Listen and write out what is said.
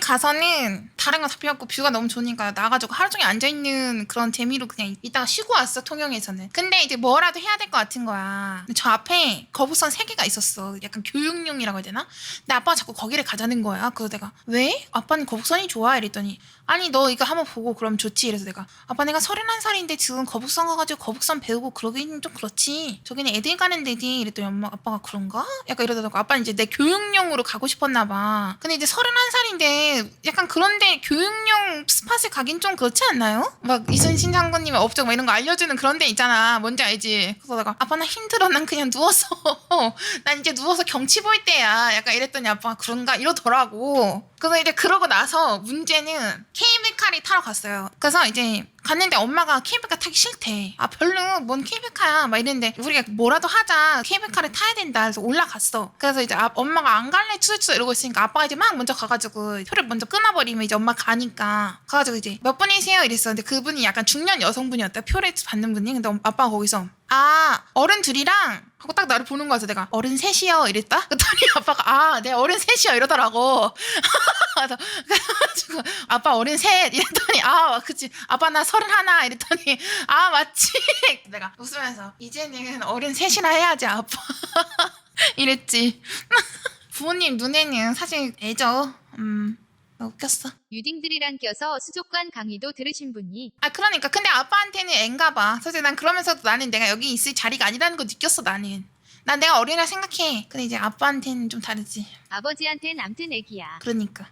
가서는 다른 필요 없고 뷰가 너무 좋으니까 나가지고 하루 종일 앉아있는 그런 재미로 그냥 이따가 쉬고 왔어 통영에서는. 근데 이제 뭐라도 해야 될 것 같은 거야. 근데 저 앞에 거북선 세 개가 있었어. 약간 교육용이라고 해야 되나? 근데 아빠가 자꾸 거기를 가자는 거야. 그래서 내가 왜? 아빠는 거북선이 좋아? 이랬더니 아니 너 이거 한번 보고 그럼 좋지. 이래서 내가 아빠 내가 서른한 살인데 지금 거북선 가가지고 거북선 배우고 그러기는 좀 그렇지? 저기는 애들 가는 데지 이랬더니 엄마 아빠가 그런가? 약간 이러더라고. 아빠는 이제 내 교육용으로 가고 싶었나 봐. 근데 이제 서른한 살인데 약간 그런데 교육용 스팟에 가긴 좀 그렇지 않나요? 막 이순신 장군님의 업적 막 이런 거 알려주는 그런 데 있잖아. 뭔지 알지? 그래서 내가 아빠 나 힘들어. 난 그냥 누워서. 난 이제 누워서 경치 볼 때야. 약간 이랬더니 아빠가 그런가? 이러더라고. 그래서 이제 그러고 나서 문제는 케이블카를 타러 갔어요. 그래서 이제 갔는데 엄마가 케이블카 타기 싫대. 아 별로. 뭔 케이블카야? 막 이랬는데 우리가 뭐라도 하자. 케이블카를 타야 된다. 그래서 올라갔어. 그래서 이제 아- 엄마가 안 갈래? 추추 이러고 있으니까 아빠가 이제 막 먼저 가가지고 표를 먼저 끊어버리면 이제 엄마 가니까. 가가지고 이제 몇 분이세요? 이랬어 근데 그분이 약간 중년 여성분이었다. 표를 받는 분이. 근데 엄- 아빠가 거기서 아 어른 둘이랑 하고 딱 나를 보는 거여서 내가 어른 셋이요? 이랬다? 그랬더니 아빠가 아네 어른 셋이요 이러더라고. 그래서 아빠 어른 셋 이랬더니 아 그치. 아빠 나 서른 하나 이랬더니 아 맞지. 내가 웃으면서 이제는 어른 셋이나 해야지 아빠. 이랬지. 부모님 눈에는 사실 애죠. 음 웃겼어. 유딩들이랑 껴서 수족관 강의도 들으신 분이 아 그러니까. 근데 아빠한테는 앤가 봐. 사실 난 그러면서도 나는 내가 여기 있을 자리가 아니라는 거 느꼈어 나는. 난 내가 어린이라 생각해. 근데 이제 아빠한테는 좀 다르지. 아버지한텐 암튼 애기야. 그러니까